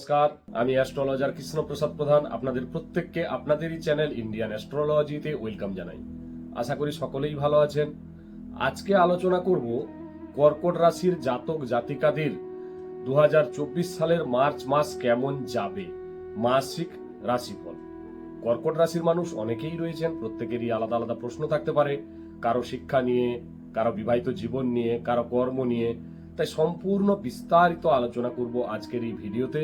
নমস্কার, আমি অ্যাস্ট্রোলজার কৃষ্ণপ্রসাদ প্রধান। আপনাদের প্রত্যেককে আপনাদেরই চ্যানেল ইন্ডিয়ান অ্যাস্ট্রোলজিতে ওয়েলকাম জানাই। আশা করি সকলেই ভালো আছেন। আজকে আলোচনা করব কর্কট রাশির জাতক জাতিকাদের দু সালের মার্চ মাস কেমন যাবে, মাসিক রাশিফল। কর্কট রাশির মানুষ অনেকেই রয়েছেন, প্রত্যেকেরই আলাদা আলাদা প্রশ্ন থাকতে পারে। কারও শিক্ষা নিয়ে, কারও বিবাহিত জীবন নিয়ে, কারও কর্ম নিয়ে। তাই সম্পূর্ণ বিস্তারিত আলোচনা করব আজকের এই ভিডিওতে।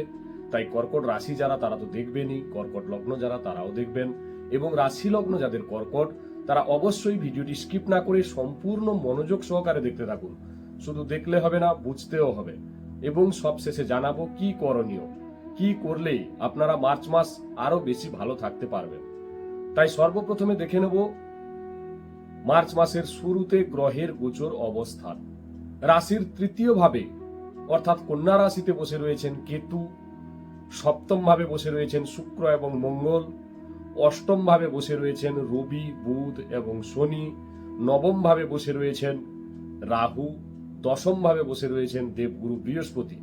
তাই কর্কট রাশি যারা, তারা তো দেখবেনই, কর্কট লগ্ন যারা, তারাও দেখবেন। এবং রাশি লগ্ন যাদের কর্কট, তারা অবশ্যই ভিডিওটি স্কিপ না করে সম্পূর্ণ মনোযোগ সহকারে দেখতে থাকুন। শুধু দেখলে হবে না, বুঝতেও হবে। এবং সব শেষে জানাব কি করণীয়? কি করলে আপনারা মার্চ মাস আরও বেশি ভালো থাকতে পারবেন? তাই সর্বপ্রথমে দেখে নেব মার্চ মাসের শুরুতে গ্রহের গোচর অবস্থান। রাশির তৃতীয় ভাবে অর্থাৎ কন্যা রাশিতে বসে রয়েছেন কেতু। সপ্তম ভাবে বসে রয়েছেন শুক্র এবং মঙ্গল অষ্টম ভাবে বসে রয়েছেন রবি, বুধ এবং শনি নবম ভাবে বসে রয়েছেন রাহু দশম ভাবে বসে রয়েছেন দেবগুরু বৃহস্পতি।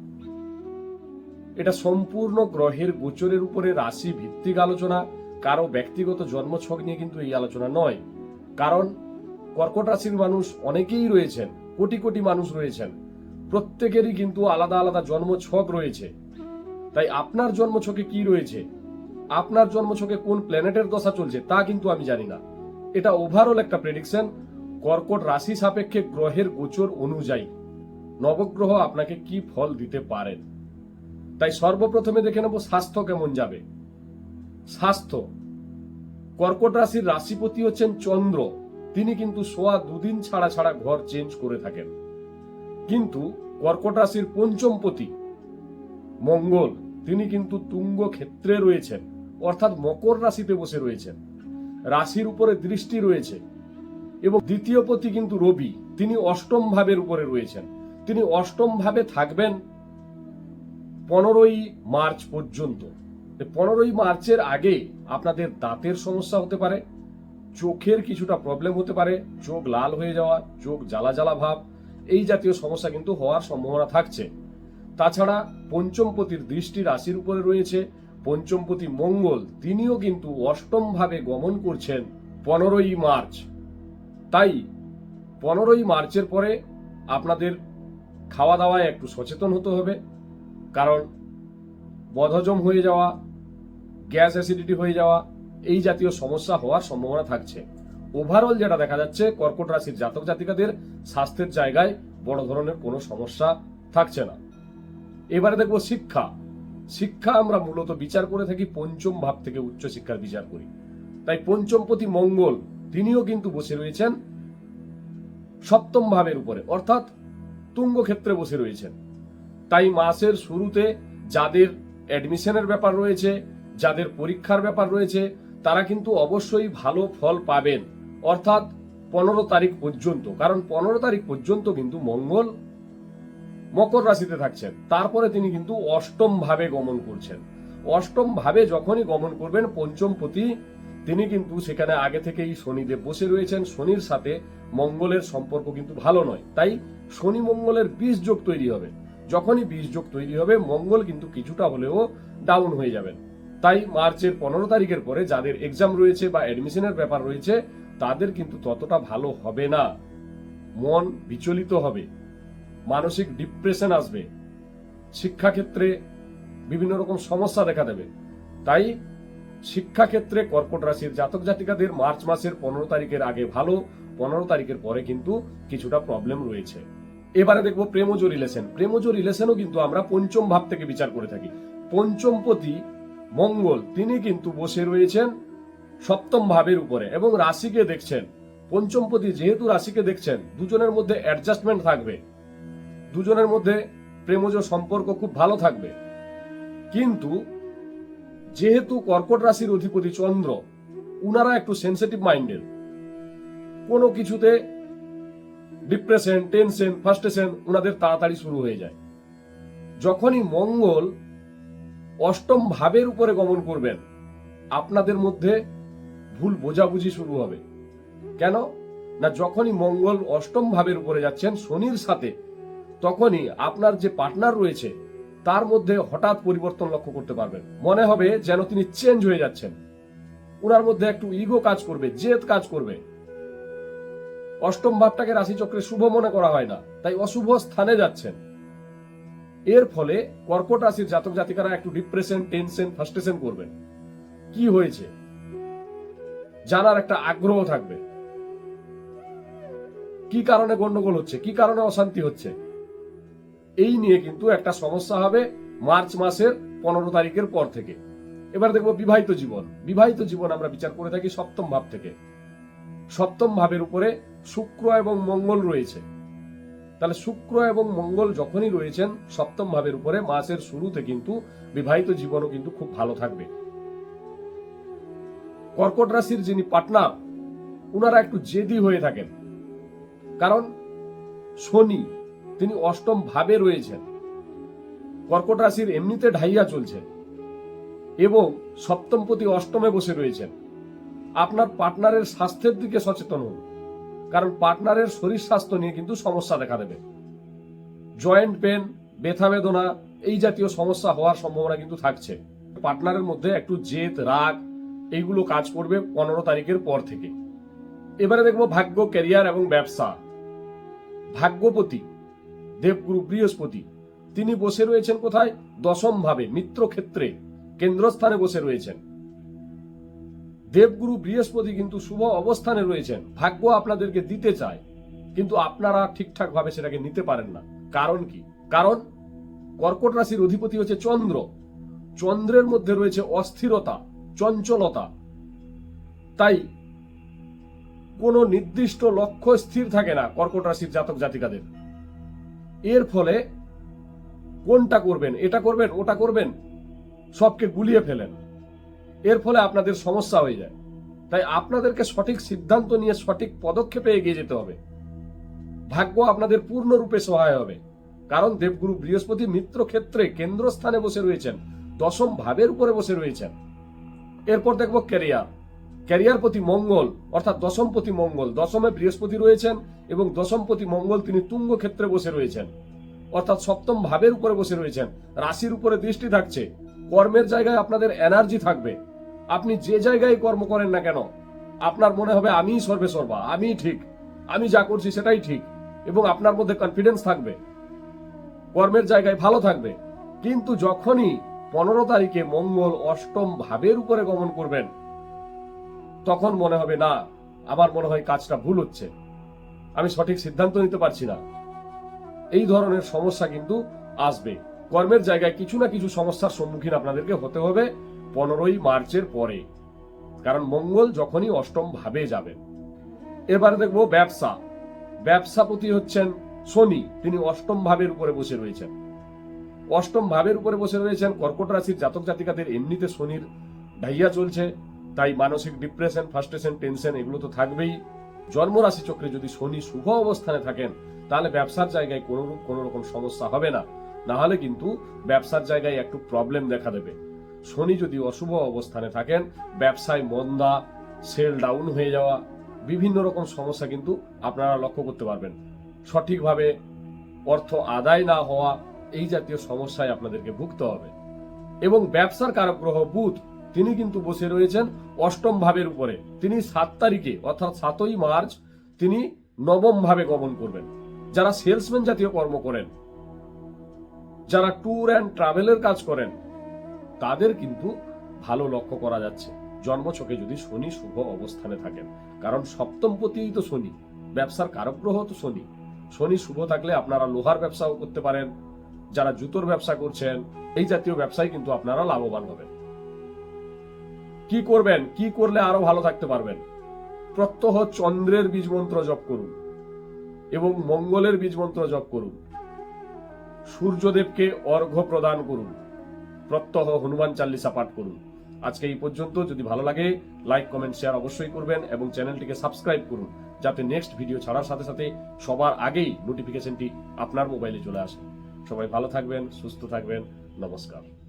এটা সম্পূর্ণ গ্রহের গোচরের উপরে রাশি ভিত্তিক আলোচনা, কারও ব্যক্তিগত জন্মছক নিয়ে কিন্তু এই আলোচনা নয়। কারণ কর্কট রাশির মানুষ অনেকেই রয়েছেন, কোটি কোটি মানুষ রয়েছেন। প্রত্যেকেরই কিন্তু আলাদা আলাদা জন্মছক রয়েছে। তাই আপনার জন্মছকে কি রয়েছে? আপনার জন্মছকে কোন প্ল্যানেটের দশা চলছে তা কিন্তু আমি জানি না। এটা ওভারঅল একটা প্রেডিকশন কর্কট রাশি সাপেক্ষে গ্রহের গোচর অনুযায়ী নবগ্রহ আপনাকে কি ফল দিতে পারেন? তাই সর্বপ্রথমে দেখে নেব স্বাস্থ্য কেমন যাবে। স্বাস্থ্য। কর্কট রাশির রাশিপতি হচ্ছেন চন্দ্র। তিনি কিন্তু সোয়া দুদিন ছাড়া ছাড়া ঘর চেঞ্জ করে থাকেন। কিন্তু কর্কট রাশির পঞ্চমপতি মঙ্গল, তিনি কিন্তু তুঙ্গ ক্ষেত্রে রয়েছেন, অর্থাৎ মকর রাশিতে বসে রয়েছেন। রাশির উপরে দৃষ্টি রয়েছে এবং দ্বিতীয় পতি কিন্তু রবি, তিনি অষ্টম ভাবের উপরে রয়েছেন। তিনি অষ্টম ভাবে থাকবেন পনেরোই মার্চ পর্যন্ত। পনেরোই মার্চের আগে আপনাদের দাঁতের সমস্যা হতে পারে, চোখের কিছুটা প্রবলেম হতে পারে, চোখ লাল হয়ে যাওয়া, চোখ জ্বালা জ্বালা ভাব, এই জাতীয় সমস্যা কিন্তু হওয়ার সম্ভাবনা থাকছে। তাছাড়া পঞ্চমপতির দৃষ্টি রাশির উপরে রয়েছে। পঞ্চমপতি মঙ্গল, তিনিও কিন্তু অষ্টম ভাবে গমন করছেন পনেরোই মার্চ। তাই পনেরোই মার্চের পরে আপনাদের খাওয়া দাওয়ায় একটু সচেতন হতে হবে। কারণ বদহজম হয়ে যাওয়া, গ্যাস অ্যাসিডিটি হয়ে যাওয়া, এই জাতীয় সমস্যা হওয়ার সম্ভাবনা থাকছে। ওভারঅল যেটা দেখা যাচ্ছে, কর্কট রাশির জাতক জাতিকাদের স্বাস্থ্যের জায়গায় বড় ধরনের কোনো সমস্যা থাকছে না। এবারে দেখব শিক্ষা। শিক্ষা আমরা মূলত বিচার করে থাকি পঞ্চম ভাব থেকে উচ্চ শিক্ষার বিচার করি। তাই পঞ্চমপতি মঙ্গল, তিনিও কিন্তু বসে রয়েছেন সপ্তম ভাবের উপরে, অর্থাৎ তুঙ্গ ক্ষেত্রে বসে রয়েছেন। তাই মাসের শুরুতে যাদের অ্যাডমিশনের ব্যাপার রয়েছে, যাদের পরীক্ষার ব্যাপার রয়েছে, তারা কিন্তু অবশ্যই ভালো ফল পাবেন, অর্থাৎ পনেরো তারিখ পর্যন্ত। কারণ পনেরো তারিখ পর্যন্ত কিন্তু মঙ্গল মকর রাশিতে থাকছেন। তারপরে তিনি কিন্তু অষ্টম ভাবে গমন করছেন। অষ্টম ভাবে যখনই গমন করবেন পঞ্চম পতি তিনি কিন্তু সেখানে আগে থেকেই শনিদেব বসে রয়েছেন। শনির সাথে মঙ্গলের সম্পর্ক কিন্তু ভালো নয়। তাই শনি মঙ্গলের বীজ যোগ তৈরি হবে। যখনই বীজ যোগ তৈরি হবে, মঙ্গল কিন্তু কিছুটা হলেও ডাউন হয়ে যাবেন। তাই মার্চের পনেরো তারিখের পরে যাদের এক্সাম রয়েছে বা অ্যাডমিশনের ব্যাপার রয়েছে, তাদের কিন্তু ততটা ভালো হবে না। মন বিচলিত হবে। মানসিক ডিপ্রেশন আসবে। শিক্ষাক্ষেত্রে বিভিন্ন রকম সমস্যা দেখা দেবে। তাই শিক্ষাক্ষেত্রে কর্কট রাশির জাতক জাতিকাদের মার্চ মাসের পনেরো তারিখের আগে ভালো, পনেরো তারিখের পরে কিন্তু কিছুটা প্রবলেম রয়েছে। এবারে দেখব প্রেমজ রিলেশন প্রেমজ রিলেশনও কিন্তু আমরা পঞ্চম ভাব থেকে বিচার করে থাকি। পঞ্চমপতি মঙ্গল, তিনি কিন্তু বসে রয়েছেন সপ্তম ভাবের উপরে এবং রাশিকে দেখছেন। পঞ্চমপতি যেহেতু রাশিকে দেখছেন, দুজনের মধ্যে অ্যাডজাস্টমেন্ট থাকবে। দুজনের মধ্যে প্রেমজ সম্পর্ক খুব ভালো থাকবে। কিন্তু যেহেতু কর্কট রাশির অধিপতি চন্দ্র, উনারা একটু সেন্সিটিভ মাইন্ডের কোনো কিছুতে ডিপ্রেশন টেনশন ফার্স্টেশন ওনাদের তাড়াতাড়ি শুরু হয়ে যায়। যখনই মঙ্গল অষ্টম ভাবের উপরে গমন করবেন, আপনাদের মধ্যে ভুল বোঝাবুঝি শুরু হবে। কেন? না, যখনই মঙ্গল অষ্টম ভাবের উপরে যাচ্ছেন, শনির সাথে তখনই আপনার যে পার্টনার রয়েছে, তার মধ্যে হঠাৎ পরিবর্তন লক্ষ্য করতে পারবেন। মনে হবে যেন তিনি চেঞ্জ হয়ে যাচ্ছেন। ওনার মধ্যে একটু ইগো কাজ করবে, জেদ কাজ করবে। অষ্টম ভাবটাকে রাশিচক্রে শুভ মনে করা হয় না, তাই অশুভ স্থানে যাচ্ছেন। এর ফলে কর্কট রাশির জাতক জাতিকারা একটু ডিপ্রেশন টেনশন ফার্স্টেশন করবেন। কি হয়েছে? জানার একটা আগ্রহ থাকবে। কি কারণে গন্ডগোল হচ্ছে? কি কারণে অশান্তি হচ্ছে? এই নিয়ে কিন্তু একটা সমস্যা হবে মার্চ মাসের পনেরো তারিখের পর থেকে। এবার দেখব বিবাহিত জীবন। বিবাহিত জীবন আমরা বিচার করে থাকি সপ্তম ভাব থেকে। সপ্তম ভাবের উপরে শুক্র এবং মঙ্গল রয়েছে। তাহলে শুক্র এবং মঙ্গল যখনই রয়েছেন, সপ্তম ভাবের উপরে মাসের শুরুতে কিন্তু বিবাহিত জীবনও কিন্তু খুব ভালো থাকবে। কর্কট রাশির যিনি পাটনা, উনারা একটু জেদি হয়ে থাকেন। কারণ শনি তিনি অষ্টম ভাবে রয়েছেন। কর্কট রাশির এমনিতে ঢাইয়া চলছে এবং সপ্তমপতি অষ্টমে বসে রয়েছেন। আপনার পার্টনারের স্বাস্থ্যের দিকে সচেতন হন, কারণ পার্টনারের শরীর স্বাস্থ্য নিয়ে কিন্তু সমস্যা দেখা দেবে। জয়েন্ট পেন, ব্যথা বেদনা, এই জাতীয় সমস্যা হওয়ার সম্ভাবনা কিন্তু থাকছে। পার্টনারের মধ্যে একটু জেদ, রাগ, এইগুলো কাজ করবে পনেরো তারিখের পর থেকে। এবারে দেখব ভাগ্য, ক্যারিয়ার এবং ব্যবসা। ভাগ্যপতি দেবগুরু বৃহস্পতি। তিনি বসে রয়েছেন কোথায়? দশম ভাবে মিত্র ক্ষেত্রে কেন্দ্রস্থানে বসে রয়েছেন। দেবগুরু বৃহস্পতি কিন্তু শুভ অবস্থানে রয়েছেন। ভাগ্য আপনাদেরকে দিতে চায়, কিন্তু আপনারা ঠিকঠাক ভাবে সেটাকে নিতে পারেন না। কারণ কি? কারণ কর্কট রাশির অধিপতি হচ্ছে চন্দ্র। চন্দ্রের মধ্যে রয়েছে অস্থিরতা, চঞ্চলতা। তাই কোনো নির্দিষ্ট লক্ষ্য স্থির থাকে না কর্কট রাশির জাতক জাতিকাদের। এর ফলে কোনটা করবেন, এটা করবেন, ওটা করবেন, সবকে গুলিয়ে ফেলেন। এর ফলে আপনাদের সমস্যা হয়ে যায়। তাই আপনাদেরকে সঠিক সিদ্ধান্ত নিয়ে সঠিক পদক্ষেপে এগিয়ে যেতে হবে। ভাগ্য আপনাদের পূর্ণরূপে সহায় হবে। কারণ দেবগুরু বৃহস্পতি মিত্র ক্ষেত্রে কেন্দ্রস্থানে বসে রয়েছেন, দশম ভাবের উপরে বসে রয়েছেন। এরপর দেখব ক্যারিয়ার ক্যারিয়ার প্রতি মঙ্গল, অর্থাৎ দশমপতি মঙ্গল। দশমে বৃহস্পতি রয়েছেন এবং দশমপতি মঙ্গল তিনি তুঙ্গ ক্ষেত্রে বসে রয়েছেন। অর্থাৎ সপ্তম ভাবের উপরে বসে রয়েছেন। রাশির উপরে দৃষ্টি থাকছে। কর্মের জায়গায় আপনাদের এনার্জি থাকবে। আপনি যে জায়গায় কর্ম করেন না কেন, আপনার মনে হবে, আমিই সর্বে সর্বা, আমিই ঠিক। আমি যা করছি সেটাই ঠিক। এবং আপনার মধ্যে কনফিডেন্স থাকবে। কর্মের জায়গায় ভালো থাকবে। কিন্তু যখনই পনেরো তারিখে মঙ্গল অষ্টম ভাবের উপরে গমন করবেন তখন মনে হবে, না, আমার মনে হয় কাজটা ভুল হচ্ছে। আমি সঠিক সিদ্ধান্ত নিতে পারছি না। এই ধরনের সমস্যা কিন্তু আসবে। কর্মের জায়গায় কিছু না কিছু সমস্যার সম্মুখীন আপনাদেরকে হতে হবে পনেরোই মার্চের পরে। কারণ মঙ্গল যখনই অষ্টম ভাবে যাবেন এবারে দেখব ব্যবসা। ব্যবসাপতি হচ্ছেন শনি, তিনি অষ্টম ভাবের উপরে বসে রয়েছেন। অষ্টম ভাবের উপরে বসে রয়েছেন কর্কট রাশির জাতক জাতিকাদের, এমনিতে শনির ঢাইয়া চলছে। তাই মানসিক ডিপ্রেশন ফার্স্টেশন টেনশন এগুলো তো থাকবেই। জন্মরাশি চক্রে যদি শনি শুভ অবস্থানে থাকেন, তাহলে ব্যবসার জায়গায় কোনো কোনো রকম সমস্যা হবে না। না হলে কিন্তু ব্যবসার জায়গায় একটু প্রবলেম দেখা দেবে। শনি যদি অশুভ অবস্থানে থাকেন, ব্যবসায় মন্দা সেল ডাউন হয়ে যাওয়া, বিভিন্ন রকম সমস্যা কিন্তু আপনারা লক্ষ্য করতে পারবেন। সঠিকভাবে অর্থ আদায় না হওয়া এই জাতীয় সমস্যায় আপনাদেরকে ভুগতে হবে। এবং ব্যবসার কারক গ্রহ বুধ তিনি কিন্তু বসে রয়েছেন অষ্টম ভাবের উপরে। তিনি সাত তারিখে, অর্থাৎ সাতই মার্চ, তিনি নবম ভাবে গমন করবেন। যারা সেলসম্যান জাতীয় কর্ম করেন, যারা ট্যুর অ্যান্ড ট্রাভেলের কাজ করেন, তাদের কিন্তু ভালো লক্ষ্য করা যাচ্ছে। জন্মছকে যদি শনি শুভ অবস্থানে থাকেন, কারণ সপ্তম পতিই তো শনি, ব্যবসার কারক গ্রহ তো শনি। শনি শুভ থাকলে আপনারা লোহার ব্যবসাও করতে পারেন, যারা জুতোর ব্যবসা করছেন, এই জাতীয় ব্যবসায় কিন্তু আপনারা লাভবান হবেন। কি করবেন, কি করলে আরও ভালো থাকতে পারবেন? প্রত্যহ চন্দ্রের বীজ মন্ত্র জপ করুন এবং মঙ্গলের বীজ মন্ত্র জপ করুন। সূর্যদেবকে অর্ঘ্য প্রদান করুন। প্রত্যহ হনুমান চাল্লিশা পাঠ করুন। আজকে এই পর্যন্ত। যদি ভালো লাগে, লাইক, কমেন্ট, শেয়ার অবশ্যই করবেন এবং চ্যানেলটিকে সাবস্ক্রাইব করুন যাতে নেক্সট ভিডিও ছাড়ার সাথে সাথে সবার আগেই নোটিফিকেশনটি আপনার মোবাইলে চলে আসে। সবাই ভালো থাকবেন, সুস্থ থাকবেন। নমস্কার।